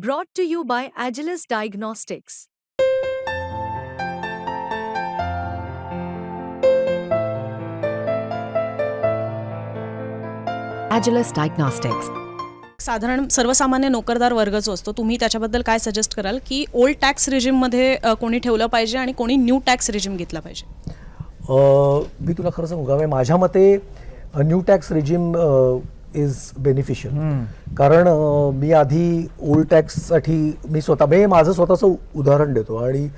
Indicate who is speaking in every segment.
Speaker 1: Brought to you by Agilus Diagnostics.
Speaker 2: Agilus Diagnostics.
Speaker 3: साधारण सर्वसामान्य नोकरदार वर्ग जो असतो तुम्ही त्याच्याबद्दल काय सजेस्ट कराल की ओल्ड टॅक्स रिजिममध्ये कोणी ठेवलं पाहिजे आणि कोणी न्यू टॅक्स रिजिम घेतला पाहिजे
Speaker 4: अ, मी तुला खरं सांगू का माझ्या मते new tax regime is beneficial कारण मी आधी ओल्ड टॅक्ससाठी मी स्वतः म्हणजे माझं स्वतःचं उदाहरण देतो. आणि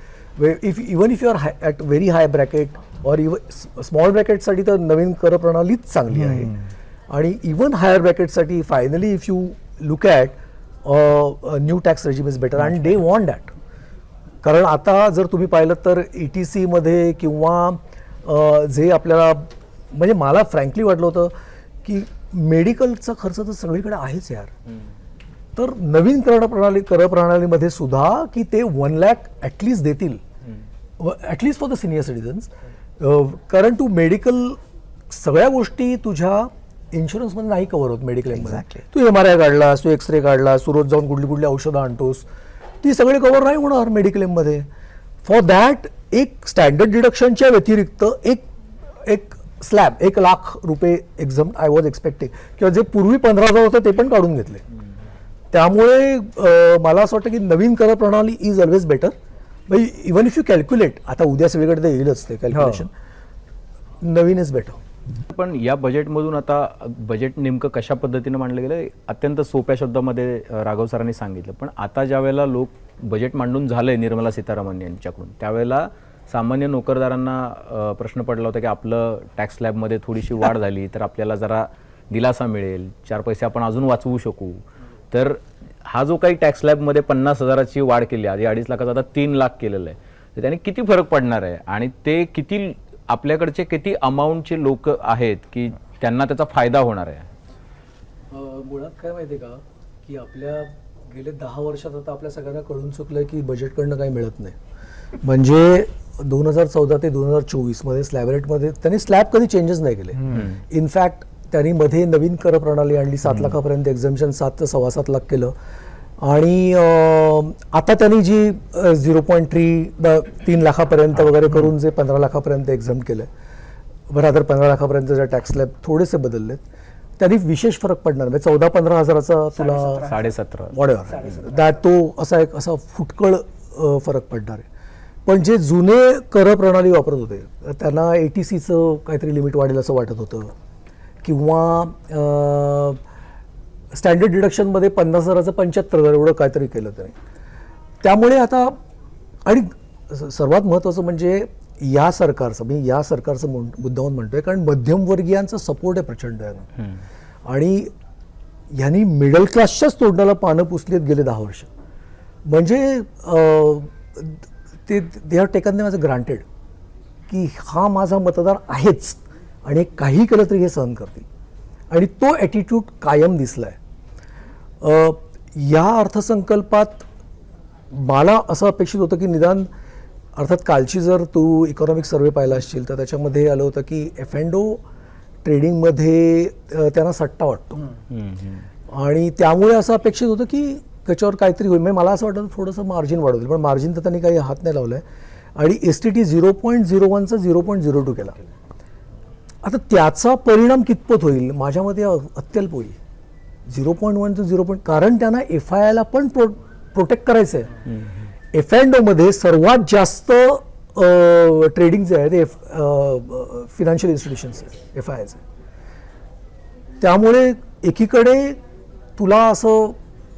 Speaker 4: if even if you are high at very high bracket or even small ब्रॅकेटसाठी तर नवीन कर प्रणालीच चांगली आहे. आणि even higher ब्रॅकेटसाठी finally if you look at new tax regime is better and they want that कारण आता जर तुम्ही पाहिलं तर ई टी सीमध्ये किंवा जे आपल्याला म्हणजे मला फ्रँकली वाटलं होतं की मेडिकलचा खर्च तर सगळीकडे आहेच यार. तर नवीन कर प्रणाली कर प्रणालीमध्ये सुद्धा की ते वन लॅक ॲटलिस्ट देतील. At least for the senior citizens कारण टू मेडिकल सगळ्या गोष्टी तुझ्या इन्शुरन्समध्ये नाही कव्हर होत मेडिक्लेममध्ये तू एम आर आय काढलास तू एक्स रे काढलास तू रोज जाऊन कुठली कुठली औषधं आणतोस. ती सगळी कव्हर नाही होणार मेडिक्लेममध्ये फॉर दॅट एक स्टँडर्ड डिडक्शनच्या व्यतिरिक्त एक एक स्लॅब एक लाख रुपये एक्झाम आय वॉज एक्सपेक्टिंग किंवा जे पूर्वी पंधरा हजार होतं ते पण काढून घेतले. त्यामुळे मला असं वाटतं की नवीन कर प्रणाली इज ऑलवेज बेटर म्हणजे इवन इफ यू कॅल्क्युलेट आता उद्या सगळीकडे ते येईलच ते कॅल्क्युलेशन नवीन इज बेटर
Speaker 5: पण या बजेटमधून आता बजेट नेमकं कशा पद्धतीनं मांडलं गेलं अत्यंत सोप्या शब्दामध्ये राघव सरांनी सांगितलं. पण आता ज्या वेळेला लोक बजेट मांडून झालंय निर्मला सीतारामन यांच्याकडून त्यावेळेला सामान्य नोकरदारांना प्रश्न पडला होता की आपलं टॅक्स स्लॅबमध्ये थोडीशी वाढ झाली तर आपल्याला जरा दिलासा मिळेल चार पैसे आपण अजून वाचवू शकू. तर हा जो काही टॅक्स स्लॅबमध्ये पन्नास हजाराची वाढ केली आधी अडीच लाखाचा आता तीन लाख केलेलं आहे. तर त्याने किती फरक पडणार आहे? आणि ते किती आपल्याकडचे किती अमाऊंटचे लोक आहेत की त्यांना त्याचा फायदा होणार आहे?
Speaker 4: मुळात काय माहिती का? की आपल्या गेले दहा वर्षात आता आपल्या सगळ्यांना कळून चुकलं की बजेटकडनं काही मिळत नाही. म्हणजे दोन हजार चौदा ते दोन हजार चोवीसमध्ये स्लॅब रेटमध्ये त्यांनी स्लॅब कधी चेंजेस नाही केले. इनफॅक्ट त्यांनी मध्ये नवीन कर प्रणाली आणली सात लाखापर्यंत एक्झाम्शन सात ते सव्वा सात लाख केलं. आणि आता त्यांनी जी झिरो पॉईंट थ्री तीन लाखापर्यंत वगैरे करून जे पंधरा लाखापर्यंत एक्झाम केलं. बरं तर पंधरा लाखापर्यंतचे टॅक्स स्लॅब थोडेसे बदललेत. त्यांनी विशेष फरक पडणार. म्हणजे चौदा पंधरा हजाराचा तुला
Speaker 5: साडेसतरा.
Speaker 4: वॉडेवर दॅट तो असा एक असा फुटकळ फरक पडणार आहे. पण जे जुने कर प्रणाली वापरत होते त्यांना ए टी सीचं काहीतरी लिमिट वाढेल असं वाटत होतं. किंवा स्टँडर्ड डिडक्शनमध्ये पन्नास हजाराचं पंच्याहत्तर हजार एवढं काहीतरी केलं त्याने. त्यामुळे आता आणि सर्वात महत्त्वाचं म्हणजे या सरकारचं मी या सरकारचं म्हण मुद्दाहून म्हणतोय कारण मध्यमवर्गीयांचा सपोर्ट आहे प्रचंड यानं. आणि ह्यांनी मिडल क्लासच्याच तोंडाला पानं पुसलीत गेले दहा वर्ष. म्हणजे ते दे आर टेकन दे माझं ग्रांटेड की हा माझा मतदार आहेच आणि काही केलं तरी हे सहन करतील. आणि तो ॲटिट्यूड कायम दिसला आहे या अर्थसंकल्पात मला असं अपेक्षित होतं की निदान अर्थात कालची जर तू इकॉनॉमिक सर्वे पाहिला असशील तर त्याच्यामध्ये आलं होतं की एफ अँड ओ ट्रेडिंगमध्ये अ, त्यांना सट्टा वाटतो. आणि त्यामुळे असं अपेक्षित होतं की त्याच्यावर काहीतरी होईल. म्हणजे मला असं वाटतं थोडंसं मार्जिन वाढवतील. पण मार्जिन तर त्यांनी काही हात नाही लावलं आहे आणि S T T zero point zero वनचा zero point zero two केला. आता त्याचा परिणाम कितपत होईल? माझ्या मते अत्यल्प होईल. Zero point one two zero point कारण त्यांना एफ आय आयला पण प्रो प्रोटेक्ट करायचं आहे एफ अँड ओमध्ये सर्वात जास्त ट्रेडिंग जे आहे ते एफ फिनान्शियल इन्स्टिट्यूशन्स आहे एफ आय आयचं त्यामुळे एकीकडे तुला असं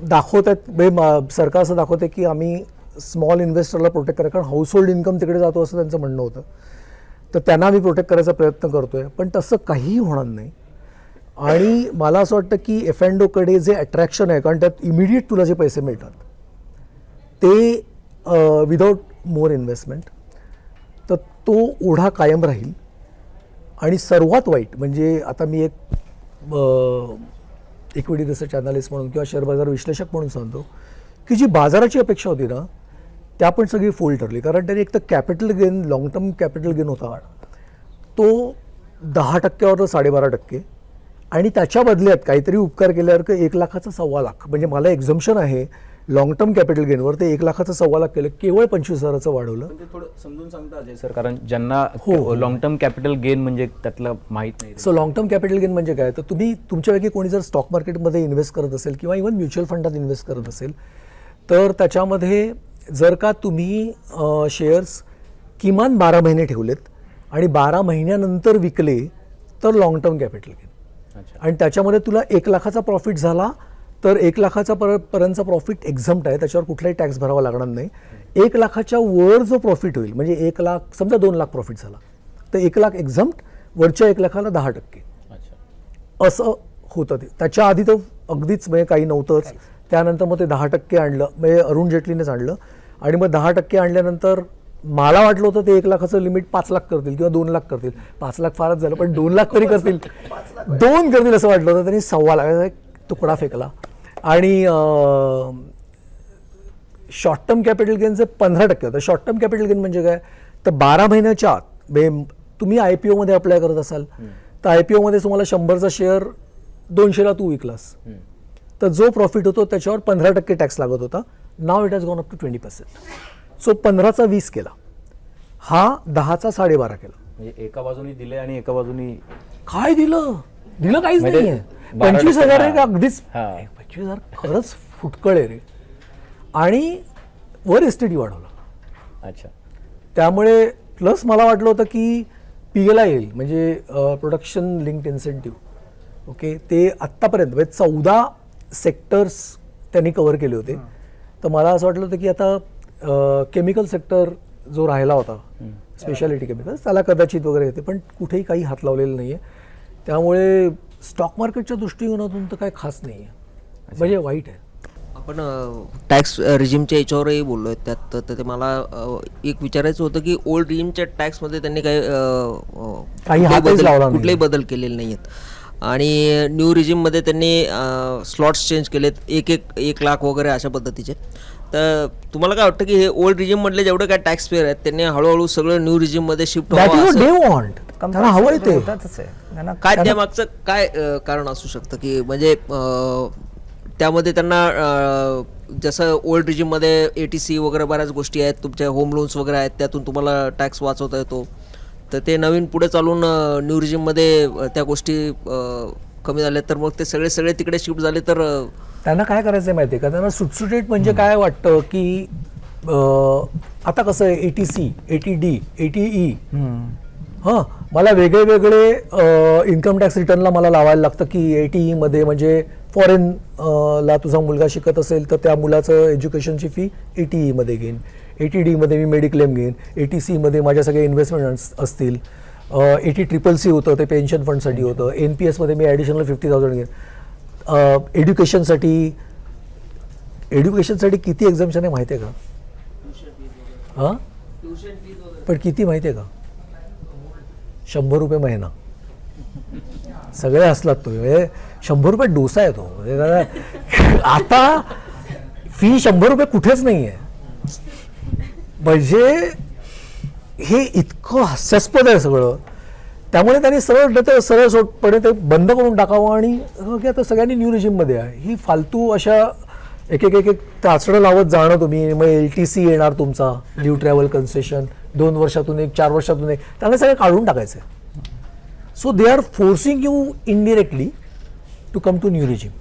Speaker 4: दाखवत आहेत. म्हणजे मा- सरकार असं दाखवते की आम्ही स्मॉल इन्व्हेस्टरला प्रोटेक्ट करा. कारण हाऊसहोल्ड इन्कम तिकडे जातो असं त्यांचं म्हणणं होतं. तर त्यांना आम्ही प्रोटेक्ट करायचा प्रयत्न करतो आहे पण तसं काहीही होणार नाही. आणि मला असं वाटतं की एफ अँड ओकडे जे अट्रॅक्शन आहे कारण त्यात इमिडिएट तुला जे पैसे मिळतात ते विदाऊट मोर इन्व्हेस्टमेंट तर तो ओढा कायम राहील. आणि सर्वात वाईट म्हणजे आता मी एक इक्विटी रिसर्च अनालिस्ट म्हणून किंवा शेअर बाजार विश्लेषक म्हणून सांगतो की जी बाजाराची अपेक्षा होती ना त्या पण सगळी फोल ठरली. कारण त्याने एक तर capital gain long term capital gain होता. तो दहा टक्क्यावर साडेबारा टक्के. आणि त्याच्या बदल्यात काहीतरी उपकार केल्यावर एक लाखाचा सव्वा लाख. म्हणजे मला एक्झम्शन आहे लॉंग टर्म कॅपिटल गेनवर ते एक लाखाचं सव्वा लाख केलं केवळ पंचवीस हजाराचं वाढवलं.
Speaker 5: थोडं समजून सांगता अजय सर कारण ज्यांना
Speaker 4: हो.
Speaker 5: लॉंग टर्म कॅपिटल गेन म्हणजे त्यातलं माहीत नाही.
Speaker 4: So long term capital gain म्हणजे काय? तर तुम्ही तुमच्यापैकी कोणी जर स्टॉक मार्केटमध्ये इन्व्हेस्ट करत असेल किंवा इव्हन म्युच्युअल फंडात इन्व्हेस्ट करत असेल तर त्याच्यामध्ये जर का तुम्ही शेअर्स किमान बारा महिने ठेवलेत आणि बारा महिन्यानंतर विकले तर लॉंग टर्म कॅपिटल गेन
Speaker 5: अच्छा.
Speaker 4: आणि त्याच्यामध्ये तुला एक लाखाचा प्रॉफिट झाला तर एक लाखाचा पर पर्यंतचा प्रॉफिट एक्झम्प्ट आहे त्याच्यावर कुठलाही टॅक्स भरावा लागणार नाही. एक लाखाच्या वर जो प्रॉफिट होईल म्हणजे एक लाख समजा दोन लाख प्रॉफिट झाला तर एक लाख एक्झम्प्ट वरच्या एक लाखाला दहा टक्के.
Speaker 5: अच्छा.
Speaker 4: असं होतं ते. त्याच्या आधी तर अगदीच म्हणजे काही नव्हतंच. त्यानंतर मग ते दहा टक्के आणलं म्हणजे अरुण जेटलीनेच आणलं. आणि मग दहा टक्के आणल्यानंतर मला वाटलं होतं ते एक लाखाचं लिमिट पाच लाख करतील किंवा दोन लाख करतील. पाच लाख फारच झालं पण दोन लाख तरी करतील. दोन करतील असं वाटलं होतं त्यांनी सव्वा लाखाचा एक तुकडा फेकला. आणि शॉर्ट टर्म कॅपिटल गेनचे पंधरा टक्के होतं. शॉर्ट टर्म कॅपिटल गेन म्हणजे काय? तर बारा महिन्याच्या आत म्हणजे तुम्ही आय पी ओमध्ये अप्लाय करत असाल तर आय पी ओमध्ये तुम्हाला शंभरचा शेअर दोनशेला तू विकलास. तर जो प्रॉफिट होतो त्याच्यावर पंधरा टक्के टॅक्स लागत होता. Now it has gone up to twenty percent so पंधराचा वीस केला. हा दहाचा साडेबारा केला.
Speaker 5: म्हणजे एका बाजूनी दिले आणि एका बाजूनी
Speaker 4: काय दिलं? दिलं काहीच
Speaker 5: म्हणजे बारा
Speaker 4: पंचवीस हजार आहे. का अगदीच पंचवीस हजार खरंच फुटकळ आहे रे. आणि वर एस टी डी वाढवला.
Speaker 5: अच्छा.
Speaker 4: त्यामुळे प्लस मला वाटलं होतं की पी एल आय येईल म्हणजे प्रोडक्शन लिंक्ड इन्सेंटिव्ह ओके ते आत्तापर्यंत म्हणजे चौदा सेक्टर्स त्यांनी कव्हर केले होते. तर मला असं वाटलं होतं की आता केमिकल सेक्टर जो राहिला होता स्पेशालिटी केमिकल्स त्याला कदाचित वगैरे येते पण कुठेही काही हात लावलेलं नाही आहे त्यामुळे स्टॉक मार्केटच्या दृष्टिकोनातून तर काय खास नाही आहे म्हणजे वाईट आहे.
Speaker 6: आपण टॅक्स रिजिमच्या याच्यावरही बोललो आहे त्यात तर- ते मला एक विचारायचं होतं की ओल्ड रिजिमच्या टॅक्समध्ये त्यांनी काही
Speaker 4: काही
Speaker 6: बदल-. कुठलेही बदल केलेले नाही आहेत आणि न्यू रिजिममध्ये त्यांनी स्लॉट्स चेंज केलेत. एक एक एक लाख वगैरे अशा पद्धतीचे. तर तुम्हाला काय वाटतं की हे ओल्ड रिजिममधले जेवढे काय टॅक्स पेअर आहेत त्यांनी हळूहळू सगळं न्यू शिफ्ट
Speaker 4: डे वॉन्ट त्यांना हवंय ते.
Speaker 6: काय त्यामागचं काय कारण असू शकतं की म्हणजे त्यामध्ये त्यांना जसं ओल्ड रिजिममध्ये ए टी सी वगैरे बऱ्याच गोष्टी आहेत तुमच्या होम लोन्स वगैरे आहेत त्यातून तुम्हाला टॅक्स वाचवता येतो. तर ते नवीन पुढे चालून न्यू रिजिममध्ये त्या गोष्टी कमी झाल्या तर मग ते सगळे सगळे तिकडे शिफ्ट झाले तर
Speaker 4: त्यांना काय करायचं आहे माहिती आहे का? त्यांना सुटसुटीत म्हणजे काय वाटतं की आता कसं आहे eighty C eighty D eighty E हां मला वेगळे वेगळे इन्कम टॅक्स रिटर्नला मला लावायला लागतं की ए टी ईमध्ये म्हणजे फॉरेन ला तुझा मुलगा शिकत असेल तर त्या मुलाचं एज्युकेशनची फी ए टी ईमध्ये घेईन. ए टी डीमध्ये मी मेडिक्लेम घेईन. ए टी सीमध्ये माझ्या सगळ्या इन्व्हेस्टमेंट असतील. ए टी ट्रिपल सी होतं ते पेन्शन फंडसाठी होतं. एन पी एसमध्ये मी ॲडिशनल फिफ्टी थाउजंड घेईन. एड्युकेशनसाठी एड्युकेशनसाठी किती एक्झाम्शन आहे माहिती आहे का? हां? पण किती माहिती आहे का? शंभर रुपये महिना. सगळे हसलात तुम्ही म्हणजे शंभर रुपये डोसा येतो म्हणजे आता फी शंभर रुपये कुठेच नाही आहे म्हणजे हे इतकं हास्यास्पद आहे सगळं. त्यामुळे त्यांनी सरळ म्हटलं सरळ सोटपणे ते बंद करून टाकावं आणि की आता सगळ्यांनी न्यू रिजिममध्ये आहे. ही फालतू अशा एक एक एक एक चाचणं लावत जाणं तुम्ही. मग एल टी सी येणार तुमचा न्यू ट्रॅव्हल कन्सेशन दोन वर्षातून एक चार वर्षातून एक. त्यांना सगळं काढून टाकायचं so they are forcing you indirectly to come to new regime